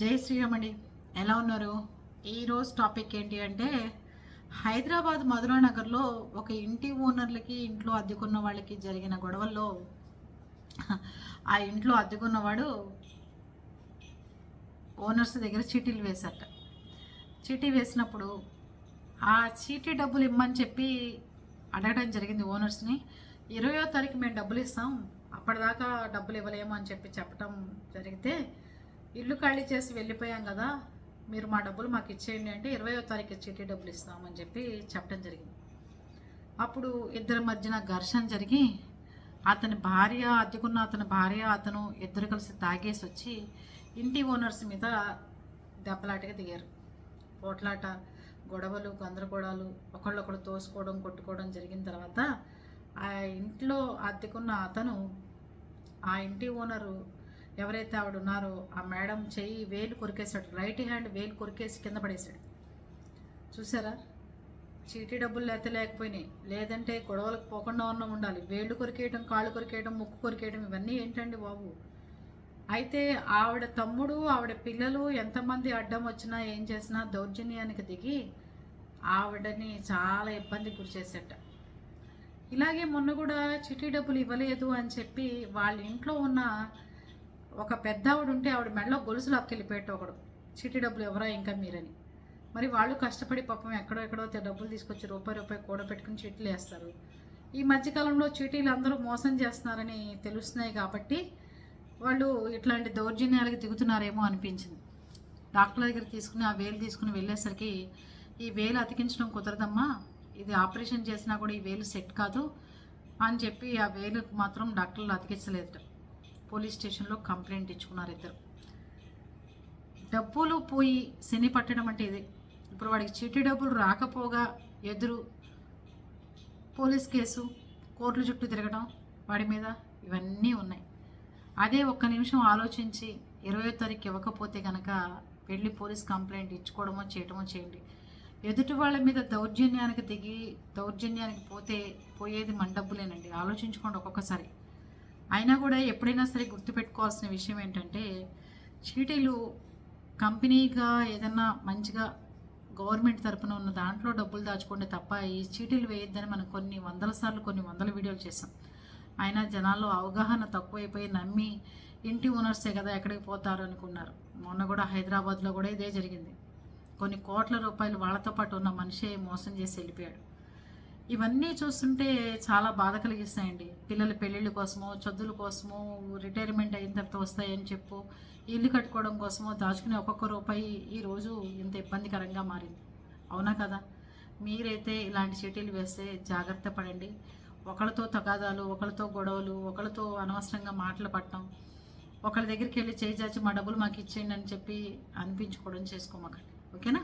జై శ్రీరామండి. ఎలా ఉన్నారు? ఈరోజు టాపిక్ ఏంటి అంటే హైదరాబాద్ మధురా నగర్లో ఒక ఇంటి ఓనర్లకి ఇంట్లో అద్దెకున్న వాళ్ళకి జరిగిన గొడవల్లో ఆ ఇంట్లో అద్దెకున్నవాడు ఓనర్స్ దగ్గర చీటీలు వేశారట. చీటీ వేసినప్పుడు ఆ చీటీ డబ్బులు ఇమ్మని చెప్పి అడగడం జరిగింది ఓనర్స్ని. ఇరవయో తారీఖు మేము డబ్బులు ఇస్తాం అప్పటిదాకా డబ్బులు ఇవ్వలేము అని చెప్పి చెప్పడం జరిగితే ఇల్లు ఖాళీ చేసి వెళ్ళిపోయాం కదా మీరు మా డబ్బులు మాకు ఇచ్చేయండి అంటే ఇరవయో తారీఖు చీటీ డబ్బులు ఇస్తామని చెప్పి చెప్పడం జరిగింది. అప్పుడు ఇద్దరి మధ్యన ఘర్షణ జరిగి అతని భార్య అద్దెకున్న అతని భార్య అతను ఇద్దరు కలిసి తాగేసి వచ్చి ఇంటి ఓనర్స్ మీద దెబ్బలాటగా దిగారు. పోట్లాట గొడవలు గందరగోళాలు ఒకళ్ళొకళ్ళు తోసుకోవడం కొట్టుకోవడం జరిగిన తర్వాత ఆ ఇంట్లో అద్దెకున్న అతను ఆ ఇంటి ఓనరు ఎవరైతే ఆవిడ ఉన్నారో ఆ మేడం చెయ్యి వేలు కొరికేశాడు. రైట్ హ్యాండ్ వేలు కొరికేసి కింద పడేశాడు. చూసారా? చీటీ డబ్బులు లేత లేకపోయినాయి. లేదంటే గొడవలకు పోకుండా ఉన్న ఉండాలి. వేళ్ళు కొరికేయటం కాళ్ళు కొరికేయటం ముక్కు కొరికేయటం ఇవన్నీ ఏంటండి బాబు? అయితే ఆవిడ తమ్ముడు ఆవిడ పిల్లలు ఎంతమంది అడ్డం వచ్చినా ఏం చేసినా దౌర్జన్యానికి దిగి ఆవిడని చాలా ఇబ్బంది గురి చేసేట. ఇలాగే మొన్న కూడా చిటీ డబ్బులు ఇవ్వలేదు అని చెప్పి వాళ్ళ ఇంట్లో ఉన్న ఒక పెద్ద ఆవిడ ఉంటే ఆవిడ మెడలో గొలుసు లాక్కెళ్ళిపోయేట ఒకడు. చిటి డబ్బులు ఎవరా ఇంకా మీరని. మరి వాళ్ళు కష్టపడి పాపం ఎక్కడో ఎక్కడో డబ్బులు తీసుకొచ్చి రూపాయి రూపాయి కూడబెట్టుకుని చీటీలు వేస్తారు. ఈ మధ్యకాలంలో చీటీలు అందరూ మోసం చేస్తున్నారని తెలుస్తున్నాయి కాబట్టి వాళ్ళు ఇట్లాంటి దౌర్జన్యాలకు దిగుతున్నారేమో అనిపించింది. డాక్టర్ దగ్గర తీసుకుని ఆ వేలు తీసుకుని వెళ్ళేసరికి ఈ వేలు అతికించడం కుదరదమ్మా. ఇది ఆపరేషన్ చేసినా కూడా ఈ వేలు సెట్ కాదు అని చెప్పి ఆ వేలు మాత్రం డాక్టర్లు అతికించలేదు పోలీస్ స్టేషన్లో కంప్లైంట్ ఇచ్చుకున్నారు ఇద్దరు. డబ్బులు పోయి శని పట్టడం అంటే ఇదే. ఇప్పుడు వాడికి చెట్టు డబ్బులు రాకపోగా ఎదురు పోలీస్ కేసు కోర్టుల చుట్టూ తిరగడం వాడి మీద ఇవన్నీ ఉన్నాయి. అదే ఒక్క నిమిషం ఆలోచించి ఇరవై తారీఖు ఇవ్వకపోతే కనుక వెళ్ళి పోలీస్ కంప్లైంట్ ఇచ్చుకోవడమో చేయడమో చేయండి. ఎదుటి వాళ్ళ మీద దౌర్జన్యానికి దిగి దౌర్జన్యానికి పోతే పోయేది మన డబ్బులేనండి. ఆలోచించుకోండి ఒక్కొక్కసారి. అయినా కూడా ఎప్పుడైనా సరే గుర్తుపెట్టుకోవాల్సిన విషయం ఏంటంటే చీటీలు కంపెనీగా ఏదన్నా మంచిగా గవర్నమెంట్ తరపున ఉన్న దాంట్లో డబ్బులు దాచుకుంటే తప్ప ఈ చీటీలు వేయొద్దని మనం కొన్ని వందల సార్లు కొన్ని వందల వీడియోలు చేసాం అయినా జనాల్లో అవగాహన తక్కువైపోయి నమ్మి ఇంటి ఓనర్సే కదా ఎక్కడికి పోతారు అనుకున్నారు. మొన్న కూడా హైదరాబాద్లో కూడా ఇదే జరిగింది. కొన్ని కోట్ల రూపాయలు వాళ్ళతో పాటు ఉన్న మనిషే మోసం చేసి వెళ్ళిపోయాడు. ఇవన్నీ చూస్తుంటే చాలా బాధ కలిగిస్తాయండి. పిల్లల పెళ్ళిళ్ళ కోసమో చదువుల కోసమో రిటైర్మెంట్ అయిన తర్వాత వస్తాయని చెప్పు ఇల్లు కట్టుకోవడం కోసమో దాచుకునే ఒక్కొక్క రూపాయి ఈరోజు ఇంత ఇబ్బందికరంగా మారింది. అవునా కదా? మీరైతే ఇలాంటి చీటీలు వేస్తే జాగ్రత్త పడండి. ఒకళ్ళతో తగాదాలు ఒకళ్ళతో గొడవలు ఒకళ్ళతో అనవసరంగా మాటలు పట్టడం ఒకళ్ళ దగ్గరికి వెళ్ళి చేయి చాచి మా డబ్బులు మాకు ఇచ్చేయండి అని చెప్పి అనిపించుకోవడం చేసుకోమాకండి. ఓకేనా?